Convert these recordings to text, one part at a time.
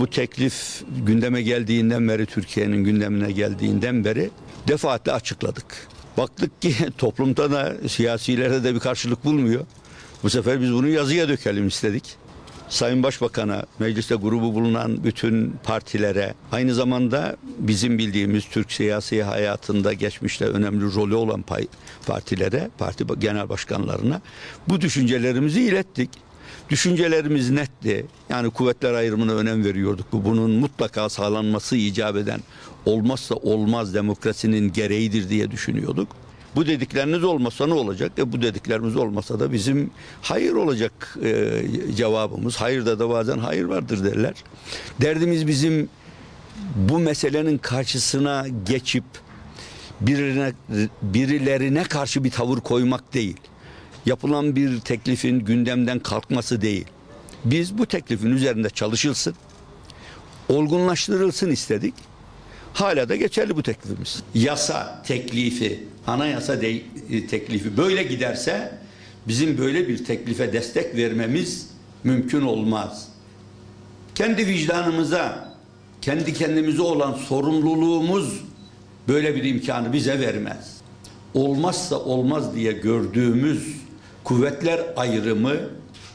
Bu teklif gündeme geldiğinden beri Türkiye'nin gündemine geldiğinden beri defaatle açıkladık. Baktık ki toplumda da siyasilerde de bir karşılık bulmuyor. Bu sefer biz bunu yazıya dökelim istedik. Sayın Başbakan'a, mecliste grubu bulunan bütün partilere, aynı zamanda bizim bildiğimiz Türk siyasi hayatında geçmişte önemli rolü olan partilere, parti genel başkanlarına bu düşüncelerimizi ilettik. Düşüncelerimiz netti. Yani kuvvetler ayrımına önem veriyorduk. Bu bunun mutlaka sağlanması icap eden olmazsa olmaz demokrasinin gereğidir diye düşünüyorduk. Bu dedikleriniz olmasa ne olacak? E bu dediklerimiz olmasa da bizim hayır olacak e, cevabımız. Hayırda da bazen hayır vardır derler. Derdimiz bizim bu meselenin karşısına geçip birine, birilerine karşı bir tavır koymak değil. Yapılan bir teklifin gündemden kalkması değil. Biz bu teklifin üzerinde çalışılsın, olgunlaştırılsın istedik. Hala da geçerli bu teklifimiz. Yasa teklifi, anayasa de- teklifi böyle giderse bizim böyle bir teklife destek vermemiz mümkün olmaz. Kendi vicdanımıza, kendi kendimize olan sorumluluğumuz böyle bir imkanı bize vermez. Olmazsa olmaz diye gördüğümüz kuvvetler ayrımı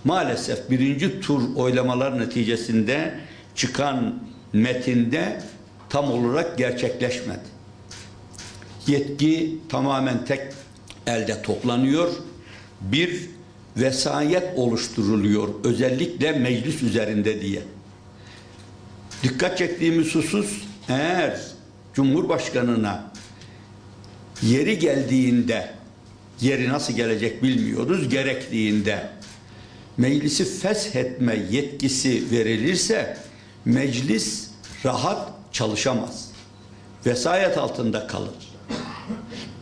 maalesef birinci tur oylamalar neticesinde çıkan metinde tam olarak gerçekleşmedi. Yetki tamamen tek elde toplanıyor. Bir vesayet oluşturuluyor özellikle meclis üzerinde diye. Dikkat çektiğimiz husus eğer Cumhurbaşkanına yeri geldiğinde yeri nasıl gelecek bilmiyoruz gerektiğinde meclisi feshetme yetkisi verilirse meclis rahat çalışamaz. Vesayet altında kalır.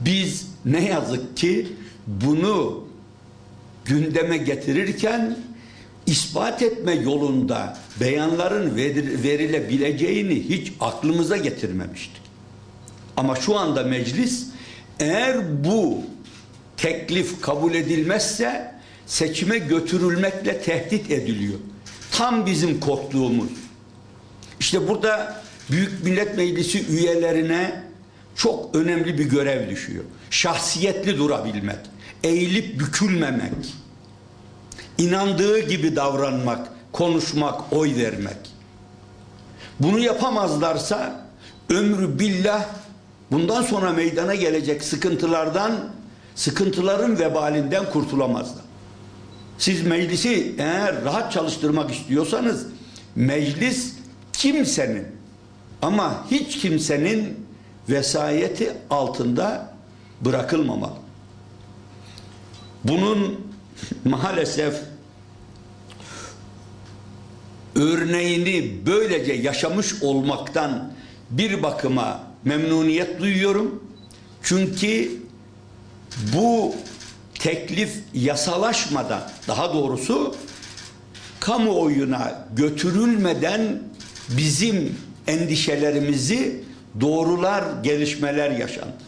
Biz ne yazık ki bunu gündeme getirirken ispat etme yolunda beyanların verilebileceğini hiç aklımıza getirmemiştik. Ama şu anda meclis eğer bu teklif kabul edilmezse seçime götürülmekle tehdit ediliyor. Tam bizim korktuğumuz. İşte burada Büyük Millet Meclisi üyelerine çok önemli bir görev düşüyor. Şahsiyetli durabilmek, eğilip bükülmemek, inandığı gibi davranmak, konuşmak, oy vermek. Bunu yapamazlarsa ömrü billah bundan sonra meydana gelecek sıkıntılardan, sıkıntıların vebalinden kurtulamazlar. Siz meclisi eğer rahat çalıştırmak istiyorsanız meclis kimsenin ama hiç kimsenin vesayeti altında bırakılmamalı. Bunun maalesef örneğini böylece yaşamış olmaktan bir bakıma memnuniyet duyuyorum. Çünkü bu teklif yasalaşmadan daha doğrusu kamuoyuna götürülmeden bizim endişelerimizi doğrular gelişmeler yaşandı.